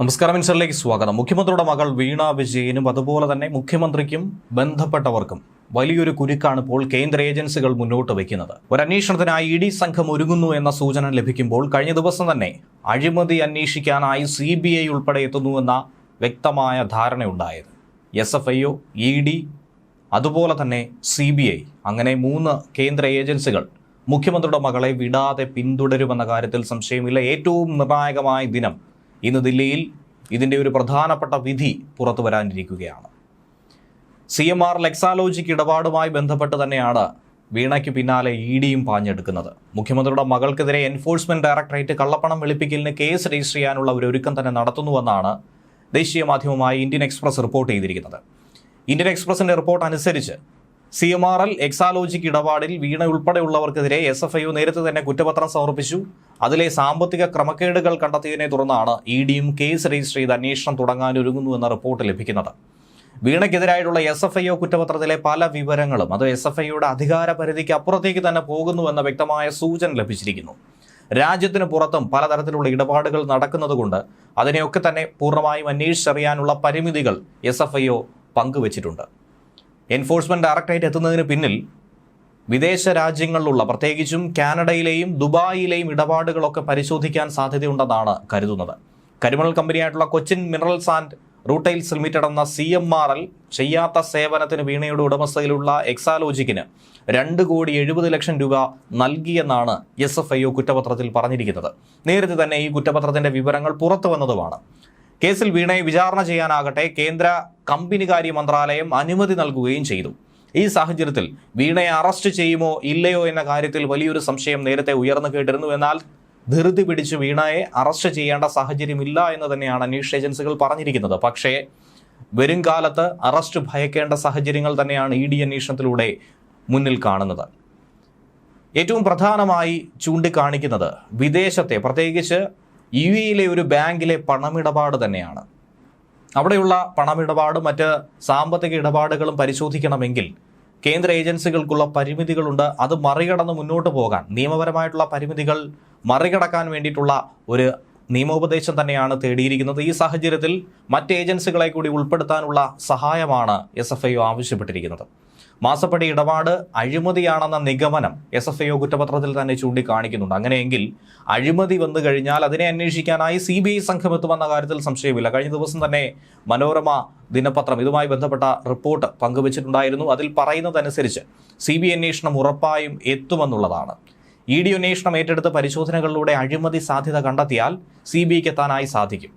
നമസ്കാരം മിനിസ്റ്ററിലേക്ക് സ്വാഗതം. മുഖ്യമന്ത്രിയുടെ മകൾ വീണ വിജയനും അതുപോലെ തന്നെ മുഖ്യമന്ത്രിക്കും ബന്ധപ്പെട്ടവർക്കും വലിയൊരു കുരുക്കാണ് ഇപ്പോൾ കേന്ദ്ര ഏജൻസികൾ മുന്നോട്ട് വയ്ക്കുന്നത്. ഒരു അന്വേഷണത്തിനായി ഇ ഡി സംഘം ഒരുങ്ങുന്നു എന്ന സൂചന ലഭിക്കുമ്പോൾ കഴിഞ്ഞ ദിവസം തന്നെ അഴിമതി അന്വേഷിക്കാനായി സി ബി ഐ ഉൾപ്പെടെ എത്തുന്നുവെന്ന വ്യക്തമായ ധാരണയുണ്ടായത്. S F I O E D അതുപോലെ തന്നെ സി ബി ഐ അങ്ങനെ മൂന്ന് കേന്ദ്ര ഏജൻസികൾ മുഖ്യമന്ത്രിയുടെ മകളെ വിടാതെ പിന്തുടരുമെന്ന കാര്യത്തിൽ സംശയമില്ല. ഏറ്റവും നിർണായകമായ ദിനം ഇന്ന് ദില്ലിയിൽ ഇതിന്റെ ഒരു പ്രധാനപ്പെട്ട വിധി പുറത്തു വരാനിരിക്കുകയാണ്. സി എം ആർ ലെക്സാലോജിക്ക് ഇടപാടുമായി ബന്ധപ്പെട്ട് തന്നെയാണ് വീണയ്ക്ക് പിന്നാലെ ഇ ഡിയും പാഞ്ഞെടുക്കുന്നത്. മുഖ്യമന്ത്രിയുടെ മകൾക്കെതിരെ എൻഫോഴ്സ്മെന്റ് ഡയറക്ടറേറ്റ് കള്ളപ്പണം വെളുപ്പിക്കലിന് കേസ് രജിസ്റ്റർ ചെയ്യാനുള്ള ഒരു ഒരുക്കം തന്നെ നടത്തുന്നുവെന്നാണ് ദേശീയ മാധ്യമമായ ഇന്ത്യൻ എക്സ്പ്രസ് റിപ്പോർട്ട് ചെയ്തിരിക്കുന്നത്. ഇന്ത്യൻ എക്സ്പ്രസിന്റെ റിപ്പോർട്ട് അനുസരിച്ച് C M R L Exalogic ഇടപാടിൽ വീണ ഉൾപ്പെടെയുള്ളവർക്കെതിരെ എസ് എഫ് ഐ നേരത്തെ തന്നെ കുറ്റപത്രം സമർപ്പിച്ചു. അതിലെ സാമ്പത്തിക ക്രമക്കേടുകൾ കണ്ടെത്തിയതിനെ തുടർന്നാണ് ഇ ഡിയും കേസ് രജിസ്റ്റർ ചെയ്ത് അന്വേഷണം തുടങ്ങാനൊരുങ്ങുന്നുവെന്ന റിപ്പോർട്ട് ലഭിക്കുന്നത്. വീണയ്ക്കെതിരായിട്ടുള്ള എസ് എഫ് ഐ ഒ കുറ്റപത്രത്തിലെ പല വിവരങ്ങളും അത് എസ് എഫ് ഐയുടെ അധികാര പരിധിക്ക് അപ്പുറത്തേക്ക് തന്നെ പോകുന്നുവെന്ന വ്യക്തമായ സൂചന ലഭിച്ചിരിക്കുന്നു. രാജ്യത്തിന് പുറത്തും പലതരത്തിലുള്ള ഇടപാടുകൾ നടക്കുന്നതുകൊണ്ട് അതിനെയൊക്കെ തന്നെ പൂർണമായും അന്വേഷിച്ചറിയാനുള്ള പരിമിതികൾ എസ് എഫ് ഐ ഒ പങ്കുവച്ചിട്ടുണ്ട്. എൻഫോഴ്സ്മെന്റ് ഡയറക്ടറേറ്റ് എത്തുന്നതിന് പിന്നിൽ വിദേശ രാജ്യങ്ങളിലുള്ള പ്രത്യേകിച്ചും കാനഡയിലെയും ദുബായിലെയും ഇടപാടുകളൊക്കെ പരിശോധിക്കാൻ സാധ്യതയുണ്ടെന്നാണ് കരുതുന്നത്. കരിമണൽ കമ്പനിയായിട്ടുള്ള Cochin minerals and rutiles limited എന്ന സി എം ആർ എൽ ചെയ്യാത്ത സേവനത്തിന് വീണയുടെ ഉടമസ്ഥയിലുള്ള എക്സാലോജിക്കിന് രണ്ട് കോടി എഴുപത് ലക്ഷം രൂപ നൽകിയെന്നാണ് എസ് എഫ് ഐ ഒ കുറ്റപത്രത്തിൽ പറഞ്ഞിരിക്കുന്നത്. നേരത്തെ തന്നെ ഈ കുറ്റപത്രത്തിന്റെ വിവരങ്ങൾ പുറത്തു വന്നതുമാണ് കേസിൽ വീണയെ വിചാരണ ചെയ്യാനാകട്ടെ കേന്ദ്ര കമ്പനികാര്യ മന്ത്രാലയം അനുമതി നൽകുകയും ചെയ്തു. ഈ സാഹചര്യത്തിൽ വീണയെ അറസ്റ്റ് ചെയ്യുമോ ഇല്ലയോ എന്ന കാര്യത്തിൽ വലിയൊരു സംശയം നേരത്തെ ഉയർന്നു കേട്ടിരുന്നു. എന്നാൽ ധൃതി പിടിച്ച് വീണയെ അറസ്റ്റ് ചെയ്യേണ്ട സാഹചര്യമില്ല എന്ന് തന്നെയാണ് അന്വേഷണ ഏജൻസികൾ പറഞ്ഞിരിക്കുന്നത്. പക്ഷേ വരും കാലത്ത് അറസ്റ്റ് ഭയക്കേണ്ട സാഹചര്യങ്ങൾ തന്നെയാണ് ഇ ഡി അന്വേഷണത്തിലൂടെ മുന്നിൽ കാണുന്നത്. ഏറ്റവും പ്രധാനമായി ചൂണ്ടിക്കാണിക്കുന്നത് വിദേശത്തെ. പ്രത്യേകിച്ച് യു എയിലെ ഒരു ബാങ്കിലെ പണമിടപാട് തന്നെയാണ്. അവിടെയുള്ള പണമിടപാടും മറ്റ് സാമ്പത്തിക ഇടപാടുകളും പരിശോധിക്കണമെങ്കിൽ കേന്ദ്ര ഏജൻസികൾക്കുള്ള പരിമിതികളുണ്ട്. അത് മറികടന്ന് മുന്നോട്ട് പോകാൻ നിയമപരമായിട്ടുള്ള പരിമിതികൾ മറികടക്കാൻ വേണ്ടിയിട്ടുള്ള ഒരു നിയമോപദേശം തന്നെയാണ് തേടിയിരിക്കുന്നത്. ഈ സാഹചര്യത്തിൽ മറ്റ് ഏജൻസികളെ കൂടി ഉൾപ്പെടുത്താനുള്ള സഹായമാണ് എസ് എഫ് ഐ ആവശ്യപ്പെട്ടിരിക്കുന്നത്. മാസപ്പടി ഇടപാട് അഴിമതിയാണെന്ന നിഗമനം എസ് എഫ് ഐ ഒ കുറ്റപത്രത്തിൽ തന്നെ ചൂണ്ടിക്കാണിക്കുന്നുണ്ട്. അങ്ങനെയെങ്കിൽ അഴിമതി വന്നു കഴിഞ്ഞാൽ അതിനെ അന്വേഷിക്കാനായി സി ബി ഐ സംഘം എത്തുമെന്ന കാര്യത്തിൽ സംശയമില്ല. കഴിഞ്ഞ ദിവസം തന്നെ മനോരമ ദിനപത്രം ഇതുമായി ബന്ധപ്പെട്ട റിപ്പോർട്ട് പങ്കുവച്ചിട്ടുണ്ടായിരുന്നു. അതിൽ പറയുന്നതനുസരിച്ച് സി ബി അന്വേഷണം ഉറപ്പായും എത്തുമെന്നുള്ളതാണ്. ഇ ഡി അന്വേഷണം ഏറ്റെടുത്ത പരിശോധനകളിലൂടെ അഴിമതി സാധ്യത കണ്ടെത്തിയാൽ സി ബി ഐക്ക് എത്താനായി സാധിക്കും.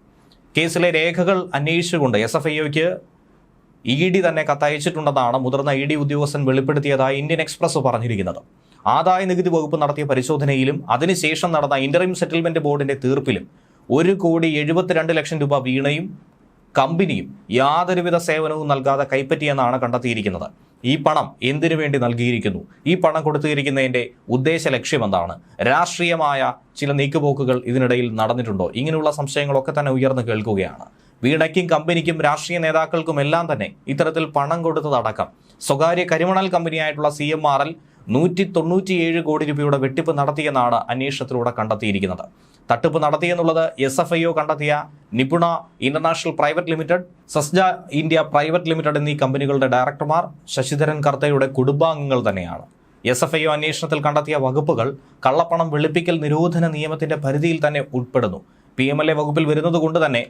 കേസിലെ രേഖകൾ അന്വേഷിച്ചുകൊണ്ട് എസ് എഫ് ഐ ഒക്ക് ഇ ഡി തന്നെ കത്തയച്ചിട്ടുണ്ടെന്നാണ് മുതിർന്ന ഇ ഡി ഉദ്യോഗസ്ഥൻ വെളിപ്പെടുത്തിയതായി ഇന്ത്യൻ എക്സ്പ്രസ് പറഞ്ഞിരിക്കുന്നത്. ആദായ നികുതി വകുപ്പ് നടത്തിയ പരിശോധനയിലും അതിനുശേഷം നടന്ന ഇന്ററിം സെറ്റിൽമെന്റ് ബോർഡിന്റെ തീർപ്പിലും ഒരു കോടി എഴുപത്തിരണ്ട് ലക്ഷം രൂപ വീണയും കമ്പനിയും യാതൊരുവിധ സേവനവും നൽകാതെ കൈപ്പറ്റിയെന്നാണ് കണ്ടെത്തിയിരിക്കുന്നത്. ഈ പണം എന്തിനു വേണ്ടി നൽകിയിരിക്കുന്നു? ഈ പണം കൊടുത്തിരിക്കുന്നതിന്റെ ഉദ്ദേശ ലക്ഷ്യം എന്താണ് രാഷ്ട്രീയമായ ചില നീക്കുപോക്കുകൾ ഇതിനിടയിൽ നടന്നിട്ടുണ്ടോ? ഇങ്ങനെയുള്ള സംശയങ്ങളൊക്കെ തന്നെ ഉയർന്നു കേൾക്കുകയാണ്. വീണയ്ക്കും കമ്പനിക്കും രാഷ്ട്രീയ നേതാക്കൾക്കും എല്ലാം തന്നെ ഇത്തരത്തിൽ പണം കൊടുത്തതടക്കം സ്വകാര്യ കരിമണൽ കമ്പനിയായിട്ടുള്ള സി എം ആർ എൽ നൂറ്റി തൊണ്ണൂറ്റിയേഴ് കോടി രൂപയുടെ വെട്ടിപ്പ് നടത്തിയെന്നാണ് അന്വേഷണത്തിലൂടെ കണ്ടെത്തിയിരിക്കുന്നത്. തട്ടിപ്പ് നടത്തിയെന്നുള്ളത് എസ് എഫ് ഐ ഒ കണ്ടെത്തിയ Nipuna international private limited Sasja India private limited എന്നീ കമ്പനികളുടെ ഡയറക്ടർമാർ ശശിധരൻ കർത്തയുടെ കുടുംബാംഗങ്ങൾ തന്നെയാണ്. എസ് എഫ് ഐ ഒ അന്വേഷണത്തിൽ കണ്ടെത്തിയ വകുപ്പുകൾ കള്ളപ്പണം വെളുപ്പിക്കൽ നിരോധന നിയമത്തിന്റെ പരിധിയിൽ തന്നെ ഉൾപ്പെടുന്നു. പി എം എൽ എ വകുപ്പിൽ വരുന്നത് കൊണ്ട് തന്നെ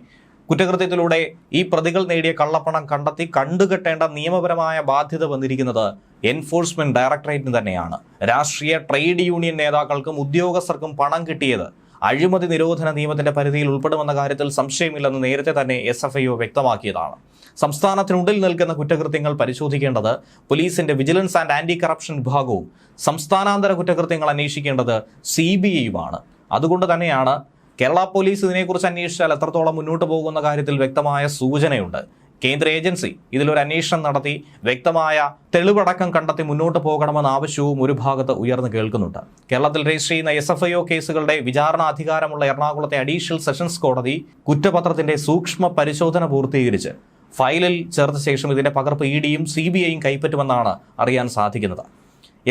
കുറ്റകൃത്യത്തിലൂടെ ഈ പ്രതികൾ നേടിയ കള്ളപ്പണം കണ്ടെത്തി കണ്ടുകെട്ടേണ്ട നിയമപരമായ ബാധ്യത വന്നിരിക്കുന്നത് എൻഫോഴ്സ്മെന്റ് ഡയറക്ടറേറ്റിന് തന്നെയാണ്. രാഷ്ട്രീയ ട്രേഡ് യൂണിയൻ നേതാക്കൾക്കും ഉദ്യോഗസ്ഥർക്കും പണം കിട്ടിയത് അഴിമതി നിരോധന നിയമത്തിന്റെ പരിധിയിൽ ഉൾപ്പെടുമെന്ന കാര്യത്തിൽ സംശയമില്ലെന്ന് നേരത്തെ തന്നെ എസ് എഫ് ഐ വ്യക്തമാക്കിയതാണ്. സംസ്ഥാനത്തിനുള്ളിൽ നിൽക്കുന്ന കുറ്റകൃത്യങ്ങൾ പരിശോധിക്കേണ്ടത് പോലീസിന്റെ വിജിലൻസ് ആൻഡ് ആന്റി കറപ്ഷൻ വിഭാഗവും സംസ്ഥാനാന്തര കുറ്റകൃത്യങ്ങൾ അന്വേഷിക്കേണ്ടത് സി ബി ഐയുമാണ്. അതുകൊണ്ട് തന്നെയാണ് കേരള പോലീസ് ഇതിനെക്കുറിച്ച് അന്വേഷിച്ചാൽ എത്രത്തോളം മുന്നോട്ട് പോകുന്ന കാര്യത്തിൽ വ്യക്തമായ സൂചനയുണ്ട്. കേന്ദ്ര ഏജൻസി ഇതിലൊരു അന്വേഷണം നടത്തി വ്യക്തമായ തെളിവടക്കം കണ്ടെത്തി മുന്നോട്ട് പോകണമെന്ന ആവശ്യവും ഒരു ഭാഗത്ത് ഉയർന്നു കേൾക്കുന്നുണ്ട്. കേരളത്തിൽ രജിസ്റ്റർ ചെയ്യുന്ന എസ് എഫ് ഐ ഒ കേസുകളുടെ വിചാരണ അധികാരമുള്ള എറണാകുളത്തെ അഡീഷണൽ സെഷൻസ് കോടതി കുറ്റപത്രത്തിന്റെ സൂക്ഷ്മ പരിശോധന പൂർത്തീകരിച്ച് ഫയലിൽ ചേർത്ത ശേഷം ഇതിന്റെ പകർപ്പ് ഇ ഡിയും സി ബി ഐയും കൈപ്പറ്റുമെന്നാണ് അറിയാൻ സാധിക്കുന്നത്.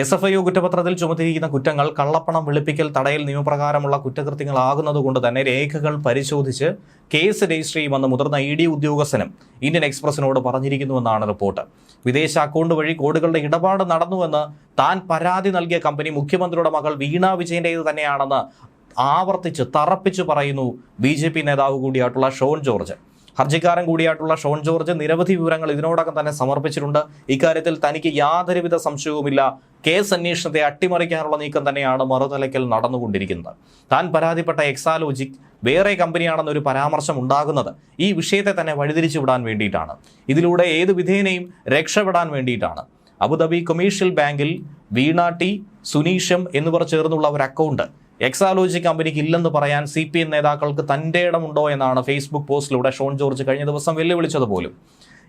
എസ് എഫ് ഐ ഒ കുറ്റപത്രത്തിൽ ചുമത്തിയിരിക്കുന്ന കുറ്റങ്ങൾ കള്ളപ്പണം വെളുപ്പിക്കൽ തടയൽ നിയമപ്രകാരമുള്ള കുറ്റകൃത്യങ്ങളാകുന്നതുകൊണ്ട് തന്നെ രേഖകൾ പരിശോധിച്ച് കേസ് രജിസ്റ്റർ ചെയ്യുമെന്ന് മുതിർന്ന ഇ ഡി ഉദ്യോഗസ്ഥനും ഇന്ത്യൻ എക്സ്പ്രസിനോട് പറഞ്ഞിരിക്കുന്നുവെന്നാണ് റിപ്പോർട്ട്. വിദേശ അക്കൗണ്ട് വഴി കോടികളുടെ ഇടപാട് നടന്നുവെന്ന് താൻ പരാതി നൽകിയ കമ്പനി മുഖ്യമന്ത്രിയുടെ മകൾ വീണ വിജയന്റേത് തന്നെയാണെന്ന് ആവർത്തിച്ച് തറപ്പിച്ച് പറയുന്നു ബി നേതാവ് കൂടിയായിട്ടുള്ള ഷോൺ ജോർജ്. ഹർജിക്കാരൻ കൂടിയായിട്ടുള്ള ഷോൺ ജോർജ് നിരവധി വിവരങ്ങൾ ഇതിനോടകം തന്നെ സമർപ്പിച്ചിട്ടുണ്ട്. ഇക്കാര്യത്തിൽ തനിക്ക് യാതൊരുവിധ സംശയവുമില്ല. കേസ് അന്വേഷണത്തെ അട്ടിമറിക്കാനുള്ള നീക്കം തന്നെയാണ് മറുതലയ്ക്കൽ നടന്നുകൊണ്ടിരിക്കുന്നത്. താൻ പരാതിപ്പെട്ട എക്സാലോജിക് വേറെ കമ്പനിയാണെന്നൊരു പരാമർശം ഉണ്ടാകുന്നത് ഈ വിഷയത്തെ തന്നെ വഴിതിരിച്ചു വിടാൻ വേണ്ടിയിട്ടാണ്. ഇതിലൂടെ ഏത് വിധേനയും രക്ഷപ്പെടാൻ വേണ്ടിയിട്ടാണ്. അബുദാബി കൊമേഴ്ഷ്യൽ ബാങ്കിൽ വീണ ടി സുനീഷം എന്നിവർ ചേർന്നുള്ള ഒരു അക്കൗണ്ട് എക്സാലോജി കമ്പനിക്ക് ഇല്ലെന്ന് പറയാൻ സി പി എം നേതാക്കൾക്ക് തന്റെ ഇടമുണ്ടോ എന്നാണ് ഫേസ്ബുക്ക് പോസ്റ്റിലൂടെ ഷോൺ ജോർജ് കഴിഞ്ഞ ദിവസം വെല്ലുവിളിച്ചത് പോലും.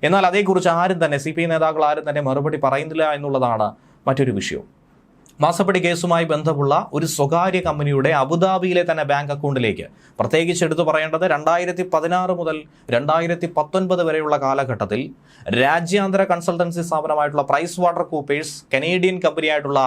എന്നാൽ അതേക്കുറിച്ച് ആരും തന്നെ സി പി ഐ നേതാക്കൾ ആരും തന്നെ മറുപടി പറയുന്നില്ല എന്നുള്ളതാണ് മറ്റൊരു വിഷയം. മാസപ്പടി കേസുമായി ബന്ധമുള്ള ഒരു സ്വകാര്യ കമ്പനിയുടെ അബുദാബിയിലെ തന്നെ ബാങ്ക് അക്കൗണ്ടിലേക്ക്. പ്രത്യേകിച്ച് എടുത്തു പറയേണ്ടത് രണ്ടായിരത്തി പതിനാറ് മുതൽ രണ്ടായിരത്തി പത്തൊൻപത് വരെയുള്ള കാലഘട്ടത്തിൽ രാജ്യാന്തര കൺസൾട്ടൻസി സ്ഥാപനമായിട്ടുള്ള പ്രൈസ് വാട്ടർ കൂപ്പേഴ്സ് കനേഡിയൻ കമ്പനിയായിട്ടുള്ള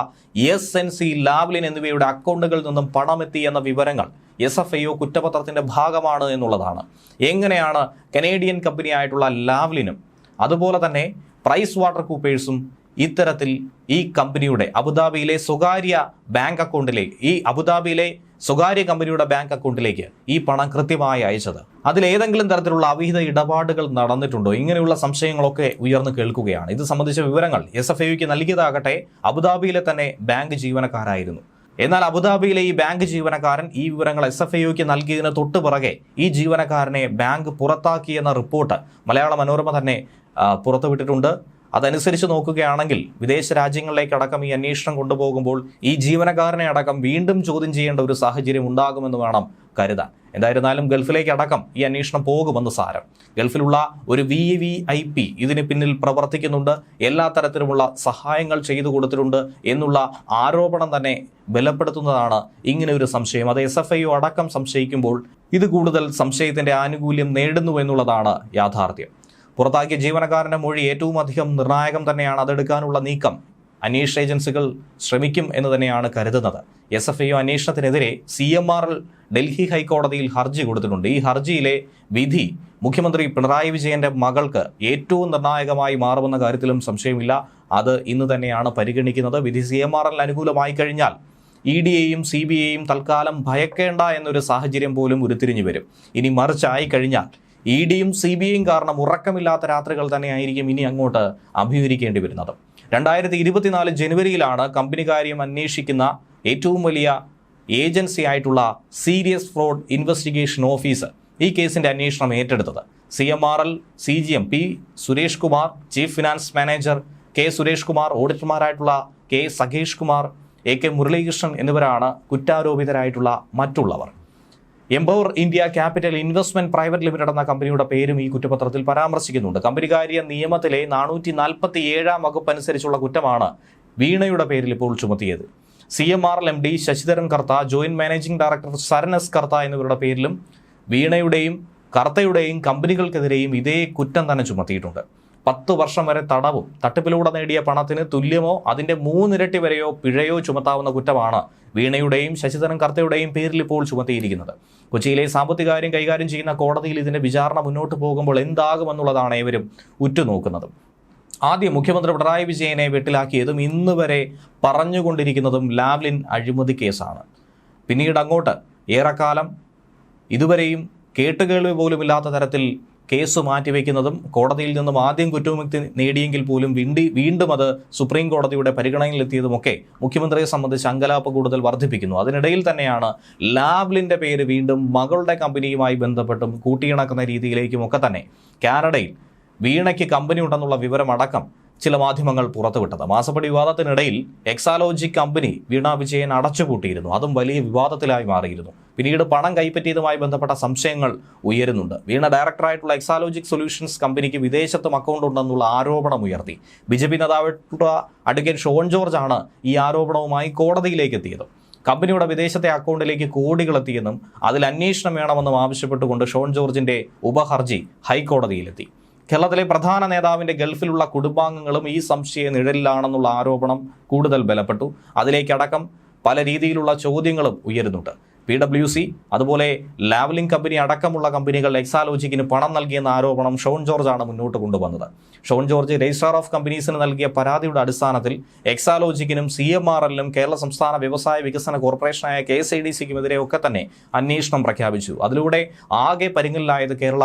എസ് എൻ സി ലാവ്ലിൻ എന്നിവയുടെ അക്കൗണ്ടുകളിൽ നിന്നും പണമെത്തി എന്ന വിവരങ്ങൾ എസ് എഫ് ഐ ഒ കുറ്റപത്രത്തിന്റെ ഭാഗമാണ് എന്നുള്ളതാണ്. എങ്ങനെയാണ് കനേഡിയൻ കമ്പനിയായിട്ടുള്ള ലാവ്ലിനും അതുപോലെ തന്നെ പ്രൈസ് വാട്ടർ കൂപ്പേഴ്സും ഇത്തരത്തിൽ ഈ കമ്പനിയുടെ അബുദാബിയിലെ സ്വകാര്യ ബാങ്ക് അക്കൗണ്ടിലേക്ക് ഈ അബുദാബിയിലെ സ്വകാര്യ കമ്പനിയുടെ ബാങ്ക് അക്കൗണ്ടിലേക്ക് ഈ പണം കൃത്യമായി അയച്ചത്. അതിലേതെങ്കിലും തരത്തിലുള്ള അവിഹിത ഇടപാടുകൾ നടന്നിട്ടുണ്ടോ? ഇങ്ങനെയുള്ള സംശയങ്ങളൊക്കെ ഉയർന്നു കേൾക്കുകയാണ്. ഇത് സംബന്ധിച്ച വിവരങ്ങൾ എസ് എഫ് ഐക്ക് നൽകിയതാകട്ടെ അബുദാബിയിലെ തന്നെ ബാങ്ക് ജീവനക്കാരായിരുന്നു. എന്നാൽ അബുദാബിയിലെ ഈ ബാങ്ക് ജീവനക്കാരൻ ഈ വിവരങ്ങൾ എസ് എഫ് ഐക്ക് നൽകിയതിന് തൊട്ടു പിറകെ ഈ ജീവനക്കാരനെ ബാങ്ക് പുറത്താക്കിയെന്ന റിപ്പോർട്ട് മലയാള മനോരമ തന്നെ പുറത്തുവിട്ടിട്ടുണ്ട്. അതനുസരിച്ച് നോക്കുകയാണെങ്കിൽ വിദേശ രാജ്യങ്ങളിലേക്കടക്കം ഈ അന്വേഷണം കൊണ്ടുപോകുമ്പോൾ ഈ ജീവനക്കാരനെ അടക്കം വീണ്ടും ചോദ്യം ചെയ്യേണ്ട ഒരു സാഹചര്യം ഉണ്ടാകുമെന്ന് വേണം കരുതാൻ. എന്തായിരുന്നാലും ഗൾഫിലേക്ക് അടക്കം ഈ അന്വേഷണം പോകുമെന്ന് സാരം. ഗൾഫിലുള്ള ഒരു വി വി ഐ പി ഇതിന് പിന്നിൽ പ്രവർത്തിക്കുന്നുണ്ട്. എല്ലാ തരത്തിലുമുള്ള സഹായങ്ങൾ ചെയ്തു കൊടുത്തിട്ടുണ്ട് എന്നുള്ള ആരോപണം തന്നെ ബലപ്പെടുത്തുന്നതാണ് ഇങ്ങനെ ഒരു സംശയം. അത് എസ് എഫ് ഐ അടക്കം സംശയിക്കുമ്പോൾ ഇത് കൂടുതൽ സംശയത്തിന്റെ ആനുകൂല്യം നേടുന്നു എന്നുള്ളതാണ് യാഥാർത്ഥ്യം. പുറത്താക്കിയ ജീവനക്കാരന്റെ മൊഴി ഏറ്റവും അധികം നിർണായകം തന്നെയാണ് അതെടുക്കാനുള്ള നീക്കം. അന്വേഷണ ഏജൻസികൾ ശ്രമിക്കും എന്ന് തന്നെയാണ് കരുതുന്നത്. S F I അന്വേഷണത്തിനെതിരെ C M R L Delhi ഹൈക്കോടതിയിൽ ഹർജി കൊടുത്തിട്ടുണ്ട്. ഈ ഹർജിയിലെ വിധി മുഖ്യമന്ത്രി പിണറായി വിജയന്റെ മകൾക്ക് ഏറ്റവും നിർണായകമായി മാറുമെന്ന കാര്യത്തിലും സംശയമില്ല. അത് ഇന്ന് തന്നെയാണ് പരിഗണിക്കുന്നത്. വിധി സി എം ആർ എൽ അനുകൂലമായി കഴിഞ്ഞാൽ ഇ ഡി എയും സി ബി ഐയും തൽക്കാലം ഭയക്കേണ്ട എന്നൊരു സാഹചര്യം പോലും ഉരുത്തിരിഞ്ഞു വരും. ഇനി മറിച്ചായി കഴിഞ്ഞാൽ ഇ ഡിയും സി ബി ഐയും കാരണം ഉറക്കമില്ലാത്ത രാത്രികൾ തന്നെയായിരിക്കും ഇനി അങ്ങോട്ട് അഭിമുഖീകരിക്കേണ്ടി വരുന്നത്. രണ്ടായിരത്തി ഇരുപത്തിനാല് ജനുവരിയിലാണ് കമ്പനി കാര്യം അന്വേഷിക്കുന്ന ഏറ്റവും വലിയ ഏജൻസി ആയിട്ടുള്ള സീരിയസ് ഫ്രോഡ് ഇൻവെസ്റ്റിഗേഷൻ ഓഫീസ് ഈ കേസിന്റെ അന്വേഷണം ഏറ്റെടുത്തത്. C M R L C G M P Suresh Kumar chief finance manager K Suresh Kumar ഓഡിറ്റർമാരായിട്ടുള്ള K Sakhesh Kumar A K Muralikrishnan എന്നിവരാണ് കുറ്റാരോപിതരായിട്ടുള്ള മറ്റുള്ളവർ. Empower India capital investment private limited എന്ന കമ്പനിയുടെ പേരും ഈ കുറ്റപത്രത്തിൽ പരാമർശിക്കുന്നുണ്ട്. കമ്പനികാര്യ നിയമത്തിലെ നാനൂറ്റി നാൽപ്പത്തി ഏഴാം വകുപ്പ് അനുസരിച്ചുള്ള കുറ്റമാണ് വീണയുടെ പേരിൽ ഇപ്പോൾ ചുമത്തിയത്. C M R L M D Sasidharan Kartha joint managing director Saran S Kartha എന്നിവരുടെ പേരിലും വീണയുടെയും കർത്തയുടെയും കമ്പനികൾക്കെതിരെയും ഇതേ കുറ്റം തന്നെ ചുമത്തിയിട്ടുണ്ട്. പത്ത് വർഷം വരെ തടവും തട്ടിപ്പിലൂടെ നേടിയ പണത്തിന് തുല്യമോ അതിന്റെ മൂന്നിരട്ടി വരെയോ പിഴയോ ചുമത്താവുന്ന കുറ്റമാണ് വീണയുടെയും ശശിധരൻ കർത്തയുടെയും പേരിൽ ഇപ്പോൾ ചുമത്തിയിരിക്കുന്നത്. കൊച്ചിയിലെ സാമ്പത്തിക കാര്യം കൈകാര്യം ചെയ്യുന്ന കോടതിയിൽ ഇതിന്റെ വിചാരണ മുന്നോട്ട് പോകുമ്പോൾ എന്താകുമെന്നുള്ളതാണ് ഏവരും ഉറ്റുനോക്കുന്നത്. ആദ്യം മുഖ്യമന്ത്രി പിണറായി വിജയനെ വെട്ടിലാക്കിയതും ഇന്ന് വരെ പറഞ്ഞുകൊണ്ടിരിക്കുന്നതും ലാവ്ലിൻ അഴിമതി കേസാണ്. പിന്നീട് അങ്ങോട്ട് ഏറെക്കാലം ഇതുവരെയും കേട്ടുകേൾവി പോലുമില്ലാത്ത തരത്തിൽ കേസ് മാറ്റിവെക്കുന്നതും കോടതിയിൽ നിന്നും ആദ്യം കുറ്റവിമുക്തി നേടിയെങ്കിൽ പോലും വീണ്ടി വീണ്ടും അത് സുപ്രീം കോടതിയുടെ പരിഗണനയിലെത്തിയതുമൊക്കെ മുഖ്യമന്ത്രിയെ സംബന്ധിച്ച് അങ്കലാപ്പ് കൂടുതൽ വർദ്ധിപ്പിക്കുന്നു. അതിനിടയിൽ തന്നെയാണ് ലാവ്ലിന്റെ പേര് വീണ്ടും മകളുടെ കമ്പനിയുമായി ബന്ധപ്പെട്ടും കൂട്ടിയിണക്കുന്ന രീതിയിലേക്കും ഒക്കെ തന്നെ. കാനഡയിൽ വീണയ്ക്ക് കമ്പനി ഉണ്ടെന്നുള്ള വിവരമടക്കം ചില മാധ്യമങ്ങൾ പുറത്തുവിട്ടത്. മാസപ്പടി വിവാദത്തിനിടയിൽ എക്സാലോജി കമ്പനി വീണ വിജയൻ അടച്ചുപൂട്ടിയിരുന്നു. അതും വലിയ വിവാദത്തിലായി മാറിയിരുന്നു. പിന്നീട് പണം കൈപ്പറ്റിയതുമായി ബന്ധപ്പെട്ട സംശയങ്ങൾ ഉയരുന്നുണ്ട്. വീണ ഡയറക്ടറായിട്ടുള്ള എക്സാലോജിക് സൊല്യൂഷൻസ് കമ്പനിക്ക് വിദേശത്തും അക്കൗണ്ട് ഉണ്ടെന്നുള്ള ആരോപണം ഉയർത്തി. ബി ജെ പി നേതാവായിട്ടുള്ള അഡ്വക്കേറ്റ് ഷോൺ ജോർജ് ആണ് ഈ ആരോപണവുമായി കോടതിയിലേക്ക് എത്തിയത് കമ്പനിയുടെ വിദേശത്തെ അക്കൗണ്ടിലേക്ക് കോടികൾ എത്തിയെന്നും അതിൽ അന്വേഷണം വേണമെന്നും ആവശ്യപ്പെട്ടുകൊണ്ട് ഷോൺ ജോർജിന്റെ ഉപഹർജി ഹൈക്കോടതിയിലെത്തി. കേരളത്തിലെ പ്രധാന നേതാവിന്റെ ഗൾഫിലുള്ള കുടുംബാംഗങ്ങളും ഈ സംശയ നിഴലിലാണെന്നുള്ള ആരോപണം കൂടുതൽ ബലപ്പെട്ടു. അതിലേക്കടക്കം പല രീതിയിലുള്ള ചോദ്യങ്ങളും ഉയരുന്നുണ്ട്. പി ഡബ്ല്യു സി അതുപോലെ ലാവലിംഗ് കമ്പനി അടക്കമുള്ള കമ്പനികൾ എക്സാലോജിക്കിന് പണം നൽകിയെന്ന ആരോപണം ഷോൺ ജോർജ് ആണ് മുന്നോട്ട് കൊണ്ടുവന്നത്. ഷോൺ ജോർജ് രജിസ്ട്രാർ ഓഫ് കമ്പനീസിന് നൽകിയ പരാതിയുടെ അടിസ്ഥാനത്തിൽ എക്സാലോജിക്കിനും സി എം ആർ എല്ലിനും കേരള സംസ്ഥാന വ്യവസായ വികസന കോർപ്പറേഷനായ കെ എസ് ഐ ഡി സിക്കുമെതിരെ ഒക്കെ തന്നെ അന്വേഷണം പ്രഖ്യാപിച്ചു. അതിലൂടെ ആകെ പരിങ്ങലിലായത് കേരള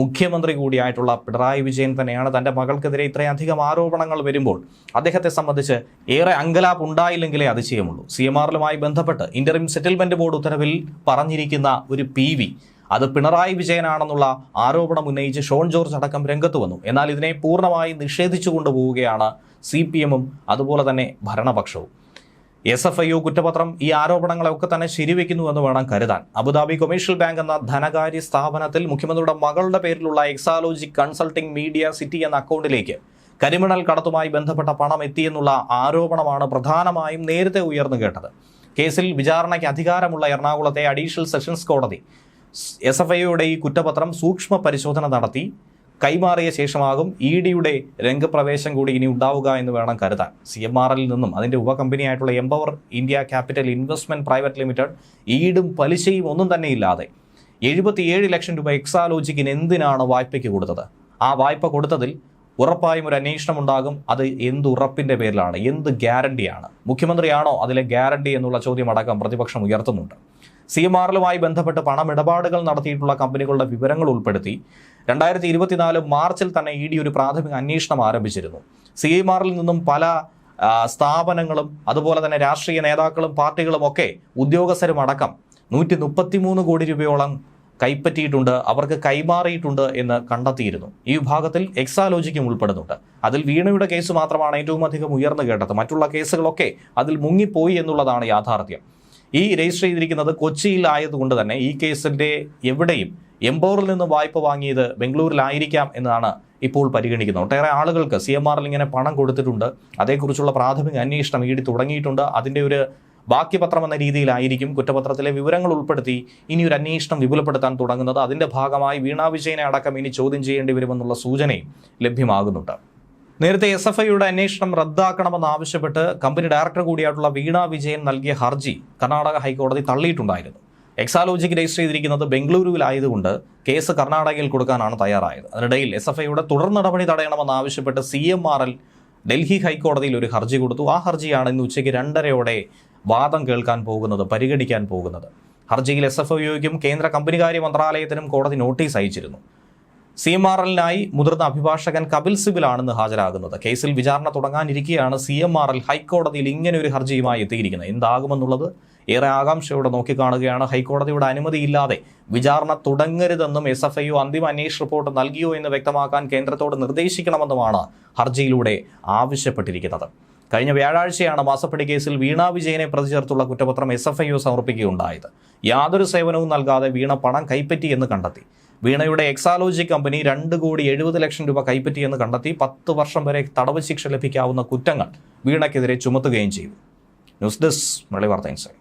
മുഖ്യമന്ത്രി കൂടിയായിട്ടുള്ള പിണറായി വിജയൻ തന്നെയാണ് തന്റെ മകൾക്കെതിരെ ഇത്രയധികം ആരോപണങ്ങൾ വരുമ്പോൾ അദ്ദേഹത്തെ സംബന്ധിച്ച് ഏറെ അങ്കലാപ്പ് ഉണ്ടായില്ലെങ്കിലേ അതിശയമുള്ളൂ. സി എം ആറിലുമായി ബന്ധപ്പെട്ട് ഇന്റർം സെറ്റിൽമെന്റ് ബോർഡ് ഉത്തരവിൽ പറഞ്ഞിരിക്കുന്ന ഒരു പി വി അത് പിണറായി വിജയനാണെന്നുള്ള ആരോപണം ഉന്നയിച്ച് ഷോൺ ജോർജ് അടക്കം രംഗത്ത് വന്നു. എന്നാൽ ഇതിനെ പൂർണമായി നിഷേധിച്ചു കൊണ്ടുപോവുകയാണ് സി പി എമ്മും അതുപോലെ തന്നെ ഭരണപക്ഷവും. എസ് എഫ് ഐ യു കുറ്റപത്രം ഈ ആരോപണങ്ങളെയൊക്കെ തന്നെ ശരിവെക്കുന്നു എന്ന് വേണം കരുതാൻ. അബുദാബി കൊമേഴ്ഷ്യൽ ബാങ്ക് എന്ന ധനകാര്യ സ്ഥാപനത്തിൽ മുഖ്യമന്ത്രിയുടെ മകളുടെ പേരിലുള്ള എക്സാലോജി കൺസൾട്ടിംഗ് മീഡിയ സിറ്റി എന്ന അക്കൗണ്ടിലേക്ക് കരിമിണൽ കടത്തുമായി ബന്ധപ്പെട്ട പണം എത്തിയെന്നുള്ള ആരോപണമാണ് പ്രധാനമായും നേരത്തെ ഉയർന്നു കേട്ടത്. കേസിൽ വിചാരണയ്ക്ക് അധികാരമുള്ള എറണാകുളത്തെ അഡീഷണൽ സെഷൻസ് കോടതി എസ് എഫ് ഈ കുറ്റപത്രം സൂക്ഷ്മ പരിശോധന നടത്തി കൈമാറിയ ശേഷമാകും ഇ ഡിയുടെ രംഗപ്രവേശം കൂടി ഇനി ഉണ്ടാവുക എന്ന് വേണം കരുതാൻ. സി എം ആർ എല്ലിൽ നിന്നും അതിന്റെ ഉപകമ്പനിയായിട്ടുള്ള Empower India capital investment private limited ഈടും പലിശയും ഒന്നും തന്നെ ഇല്ലാതെ എഴുപത്തിയേഴ് ലക്ഷം രൂപ എക്സാലോജിക്കിന് എന്തിനാണ് വായ്പയ്ക്ക് കൊടുത്തത്? ആ വായ്പ കൊടുത്തതിൽ ഉറപ്പായും ഒരു അന്വേഷണം ഉണ്ടാകും. അത് എന്ത് ഉറപ്പിന്റെ പേരിലാണ്? എന്ത് ഗ്യാരണ്ടിയാണ്? മുഖ്യമന്ത്രിയാണോ അതിലെ ഗ്യാരണ്ടി എന്നുള്ള ചോദ്യം അടക്കം പ്രതിപക്ഷം ഉയർത്തുന്നുണ്ട്. സി എം ആറിലുമായി ബന്ധപ്പെട്ട് പണമിടപാടുകൾ നടത്തിയിട്ടുള്ള കമ്പനികളുടെ വിവരങ്ങൾ ഉൾപ്പെടുത്തി രണ്ടായിരത്തി ഇരുപത്തിനാല് മാർച്ചിൽ തന്നെ ഇ ഡി ഒരു പ്രാഥമിക അന്വേഷണം ആരംഭിച്ചിരുന്നു. സി എം ആറിൽ നിന്നും പല സ്ഥാപനങ്ങളും അതുപോലെ തന്നെ രാഷ്ട്രീയ നേതാക്കളും പാർട്ടികളും ഒക്കെ ഉദ്യോഗസ്ഥരും അടക്കം നൂറ്റി മുപ്പത്തിമൂന്ന് കോടി രൂപയോളം കൈപ്പറ്റിയിട്ടുണ്ട് അവർക്ക് കൈമാറിയിട്ടുണ്ട് എന്ന് കണ്ടെത്തിയിരുന്നു. ഈ വിഭാഗത്തിൽ എക്സാലോജിക്കും ഉൾപ്പെടുന്നുണ്ട്. അതിൽ വീണയുടെ കേസ് മാത്രമാണ് ഏറ്റവും അധികം ഉയർന്നു കേട്ടത്. മറ്റുള്ള കേസുകളൊക്കെ അതിൽ മുങ്ങിപ്പോയി എന്നുള്ളതാണ് യാഥാർത്ഥ്യം. ഈ രജിസ്റ്റർ ചെയ്തിരിക്കുന്നത് കൊച്ചിയിൽ ആയതുകൊണ്ട് തന്നെ ഈ കേസിന്റെ എവിടെയും എംബോറിൽ നിന്ന് വായ്പ വാങ്ങിയത് ബംഗളൂരിലായിരിക്കാം എന്നാണ് ഇപ്പോൾ പരിഗണിക്കുന്നത്. ഒട്ടേറെ ആളുകൾക്ക് സി എം ആറിൽ ഇങ്ങനെ പണം കൊടുത്തിട്ടുണ്ട്. അതേക്കുറിച്ചുള്ള പ്രാഥമിക അന്വേഷണം ഈടി തുടങ്ങിയിട്ടുണ്ട്. അതിന്റെ ഒരു ബാക്കിപത്രം എന്ന രീതിയിലായിരിക്കും കുറ്റപത്രത്തിലെ വിവരങ്ങൾ ഉൾപ്പെടുത്തി ഇനി ഒരു അന്വേഷണം വിപുലപ്പെടുത്താൻ തുടങ്ങുന്നത്. അതിന്റെ ഭാഗമായി വീണാ വിജയനെ അടക്കം ഇനി ചോദ്യം ചെയ്യേണ്ടി വരുമെന്നുള്ള സൂചനയും ലഭ്യമാകുന്നുണ്ട്. നേരത്തെ എസ് എഫ് ഐയുടെ അന്വേഷണം റദ്ദാക്കണമെന്നാവശ്യപ്പെട്ട് കമ്പനി ഡയറക്ടർ കൂടിയായിട്ടുള്ള വീണ വിജയൻ നൽകിയ ഹർജി കർണാടക ഹൈക്കോടതി തള്ളിയിട്ടുണ്ടായിരുന്നു. എക്സാലോജിക്ക് രജിസ്റ്റർ ചെയ്തിരിക്കുന്നത് ബംഗളൂരുവിലായതുകൊണ്ട് കേസ് കർണാടകയിൽ കൊടുക്കാനാണ് തയ്യാറായത്. അതിനിടയിൽ എസ് എഫ് ഐയുടെ തുടർ നടപടി തടയണമെന്നാവശ്യപ്പെട്ട് C M R L Delhi ഹൈക്കോടതിയിൽ ഒരു ഹർജി കൊടുത്തു. ആ ഹർജിയാണ് ഇന്ന് ഉച്ചയ്ക്ക് രണ്ടരയോടെ വാദം കേൾക്കാൻ പോകുന്നത് പരിഗണിക്കാൻ പോകുന്നത്. ഹർജിയിൽ എസ് എഫ് ഐക്കും കേന്ദ്ര കമ്പനികാര്യ മന്ത്രാലയത്തിനും കോടതി നോട്ടീസ് അയച്ചിരുന്നു. സി എം ആർ എല്ലിനായി മുതിർന്ന അഭിഭാഷകൻ കപിൽ സിബിലാണെന്ന് ഹാജരാകുന്നത്. കേസിൽ വിചാരണ തുടങ്ങാനിരിക്കെയാണ് സി എം ആർ എൽ ഹൈക്കോടതിയിൽ ഇങ്ങനെ ഒരു ഹർജിയുമായി എത്തിയിരിക്കുന്നത്. എന്താകുമെന്നുള്ളത് ഏറെ ആകാംക്ഷയോടെ നോക്കിക്കാണുകയാണ് ഹൈക്കോടതിയുടെ അനുമതിയില്ലാതെ വിചാരണ തുടങ്ങരുതെന്നും എസ് എഫ് ഐഒ അന്തിമ അന്വേഷണ റിപ്പോർട്ട് നൽകിയോ എന്ന് വ്യക്തമാക്കാൻ കേന്ദ്രത്തോട് നിർദ്ദേശിക്കണമെന്നുമാണ് ഹർജിയിലൂടെ ആവശ്യപ്പെട്ടിരിക്കുന്നത്. കഴിഞ്ഞ വ്യാഴാഴ്ചയാണ് മാസപ്പടി കേസിൽ വീണ വിജയനെ പ്രതി ചേർത്തുള്ള കുറ്റപത്രം എസ് എഫ് ഐ സമർപ്പിക്കുകയുണ്ടായത്. യാതൊരു സേവനവും നൽകാതെ വീണ പണം കൈപ്പറ്റി എന്ന് കണ്ടെത്തി. വീണയുടെ എക്സാലോജി കമ്പനി രണ്ട് കോടി എഴുപത് ലക്ഷം രൂപ കൈപ്പറ്റിയെന്ന് കണ്ടെത്തി പത്ത് വർഷം വരെ തടവ് ശിക്ഷ ലഭിക്കാവുന്ന കുറ്റങ്ങൾ വീണയ്ക്കെതിരെ ചുമത്തുകയും ചെയ്തു. ന്യൂസ് ഡെസ്ക് മലയാളി വാർത്ത ഇൻസൈറ്റ്